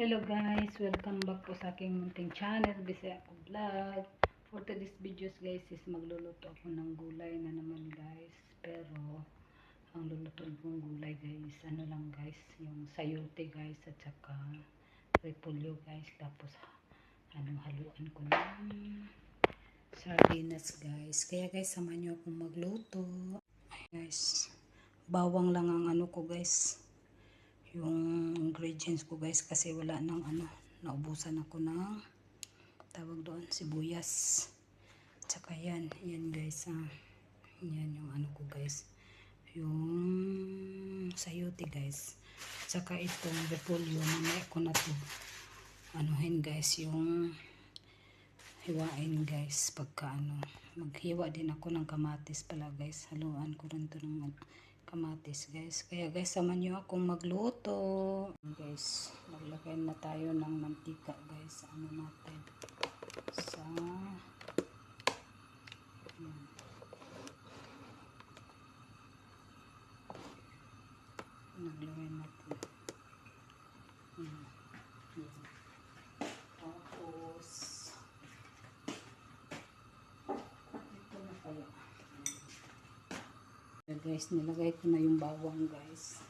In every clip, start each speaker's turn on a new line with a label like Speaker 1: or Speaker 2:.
Speaker 1: Hello guys, welcome back po sa aking munting channel, Bisaya ko Vlog. For today's videos guys is magluluto ako ng gulay na naman guys. Pero ang lulutuin kong gulay guys, ano lang guys, yung sayote guys at saka repolyo guys. Tapos anong haluan ko ng sardinas guys. Kaya guys, sama nyo akong magluto. Guys, bawang lang ang ano ko guys yung ingredients ko guys kasi wala nang ano naubusan ako ng tawag doon sibuyas. Tsaka yan yan guys ah. yan yung ano ko guys. Yung sayote guys. Tsaka itong repolyo mamaya ko na to anuhin guys yung hiwain guys pagka ano. Maghiwa din ako ng kamatis pala guys. Haluan ko rin to ng kamatis guys. Kaya guys sama nyo akong magluto. Guys maglagay na tayo ng mantika guys. Ano natin? Sa yan. naglagay natin yan. Yan. tapos ito na kaya Ayan, guys, nilagay ko na yung bawang guys.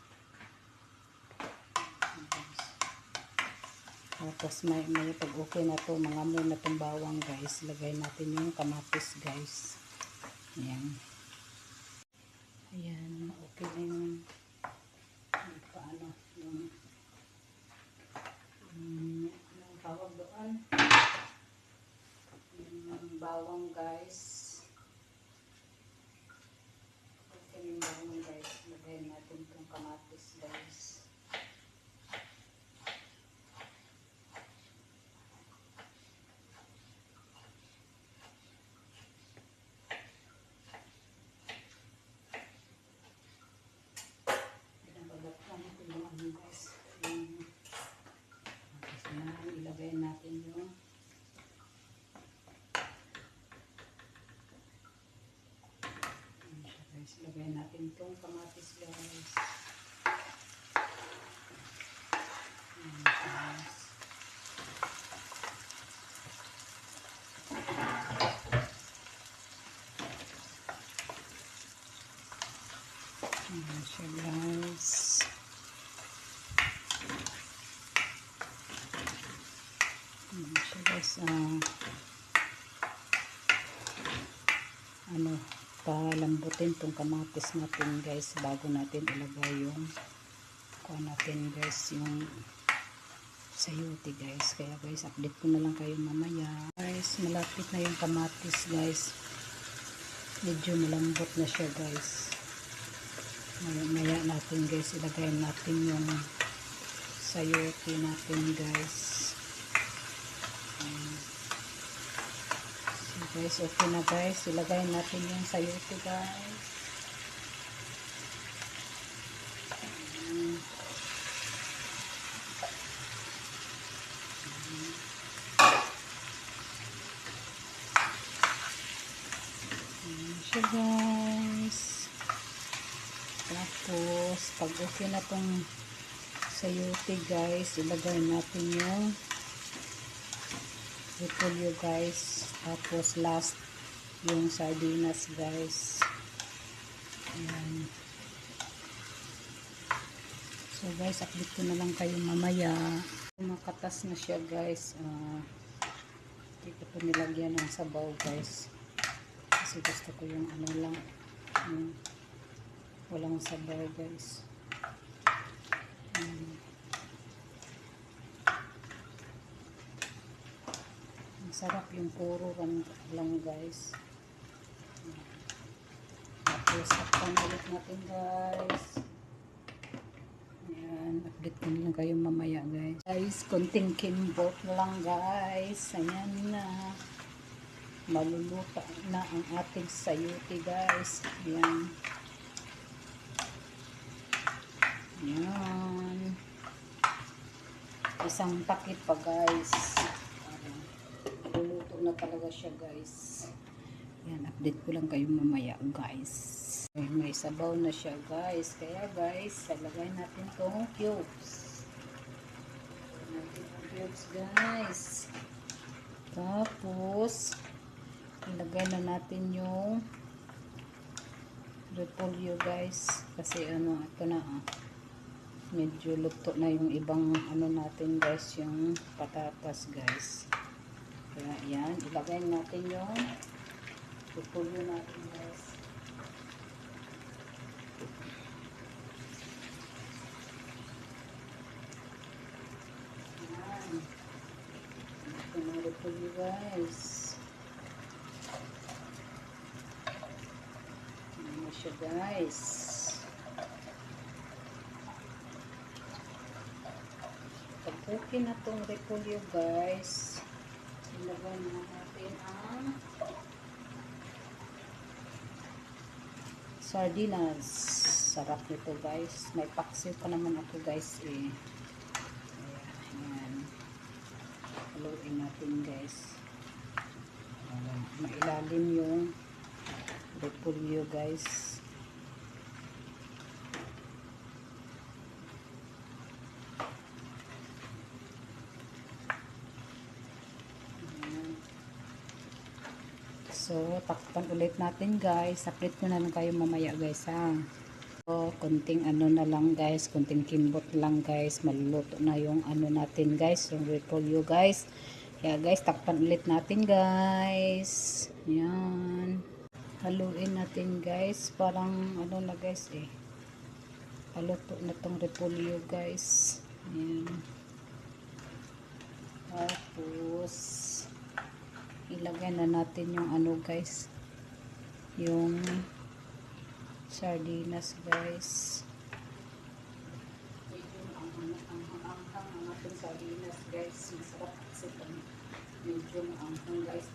Speaker 1: Tapos may, may pag okay na to, mga mo na bawang guys, lagay natin yung kamatis guys. Ayan. Ayan, okay na yung paano, yung yung, yung tawag doon. Yung bawang guys. Okay yung bawang guys. Lagay natin itong kamatis guys. Pinabalatan ko yung ano guys. Yung tapos na, ilagay natin yung Ayan siya, guys. Lagay natin itong kamatis guys. Ayan, siya guys. Ayan siya guys. Ah, ano, palambutin tong kamatis natin guys bago natin ilagay yung kuha natin guys yung sayote guys. Kaya guys update ko na lang kayo mamaya. Guys malapit na yung kamatis guys. Medyo malambot na siya guys. Maya, maya natin guys ilagay natin yung sayote natin guys. Ayan. Guys, okay na guys. Ilagay natin yung sayote guys. Siya guys. Tapos, pag okay na tong sayote guys, ilagay natin yung repolyo guys. Tapos last yung sardinas guys. Ayan. So guys update ko na lang kayo mamaya. Makatas na siya guys. Uh, hindi ko ito nilagyan ng sabaw guys. Kasi gusto ko yung ano lang yung walang sabaw guys. Ayan. Masarap yung puro lang guys. Tapos takpan ulit natin guys. Ayan, update ko lang kayo mamaya guys. Guys, konting kimbot lang guys. Ayan na. Maluluto na ang ating sayuti guys. Ayan. Ayan. Isang pakit pa guys. Na talaga siya guys. Yan, update ko lang kayo mamaya guys. May, may sabaw na siya guys. Kaya guys, salagay natin tong cubes. Natin cubes guys. Tapos, ilagay na natin yung repolyo guys. Kasi ano, ito na ah. Medyo luto na yung ibang ano natin guys, yung patatas guys. Kaya yan, ilagay natin yung repolyo natin guys. Yan. Ito guys. Yan na siya guys. Pagpukin na tong repolyo guys, ilagay na natin ang sardinas. Sarap nito guys. May paksiw pa naman ako guys eh. Ayan. Haluin natin guys. Ayan. Mailalim yung repolyo guys. Ayan. So, takpan ulit natin guys. Saplit ko na lang kayo mamaya guys ha. So, kunting ano na lang guys. Kunting kimbot lang guys. Maluluto na yung ano natin guys. Yung repolyo guys. Kaya guys, takpan ulit natin guys. Yan. Haluin natin guys. Parang ano na guys eh. Haluto na tong repolyo guys. Yan. Tapos, ilagay na natin yung ano guys. Yung sardinas guys sardinas guys masarap kasi pag guys.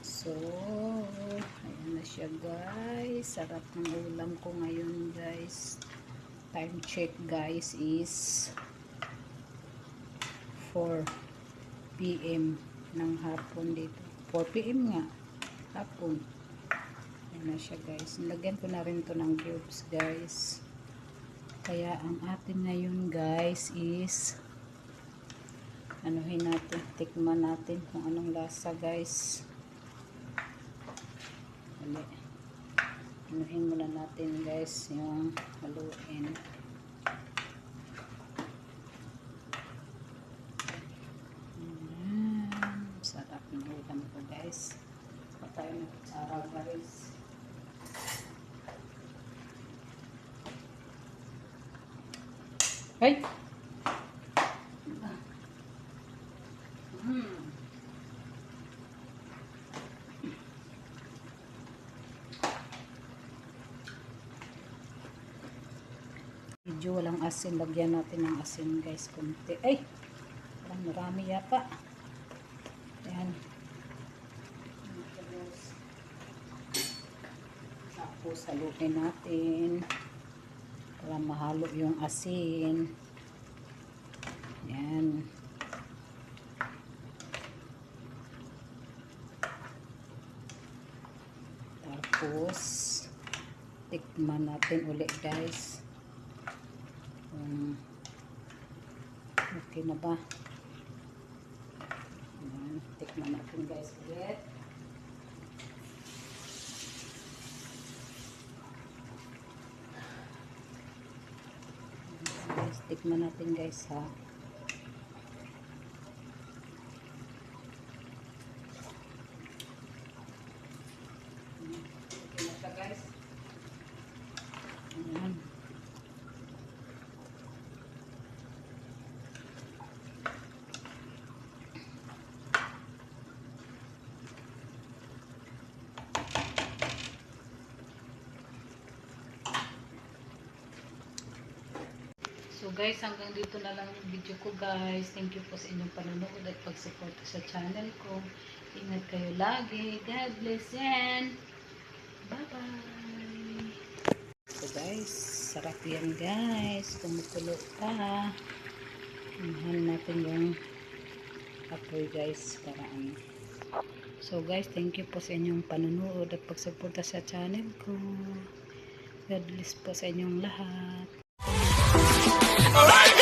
Speaker 1: So ayan na siya guys. Sarap ng ulam ko ngayon guys. Time check guys is 4 p.m. ng hapon dito. 4 p.m. nga. Hapon. Ayan na siya guys. Nilagyan ko na rin to ng cubes guys. Kaya ang atin ngayon guys is anuhin natin. Tikman natin kung anong lasa guys. Dali. Anuhin muna natin guys yung haluin. Ayan. Sarap ng ulam ko guys. Patay guys. Ay! Hmm. Medyo walang asin. Lagyan natin ng asin guys. Kunti. Ay! Parang marami yata. Ayan. Tapos haluin natin. Para mahalo yung asin. Ayan. Tapos tikman natin ulit guys. Um, okay na ba? Ayan, tikman natin guys ulit. Guys, tikman natin guys ha. Okay na siya guys. Ayan. So guys, hanggang dito na lang ang video ko guys. Thank you po sa inyong panonood at pag-support sa channel ko. Ingat kayo lagi. God bless and bye-bye. So guys, sarap yan guys. Tumutulo pa. Inahan natin yung apoy guys para ano. So guys, thank you po sa inyong panonood at pagsuporta sa channel ko. God bless po sa inyong lahat. Alright.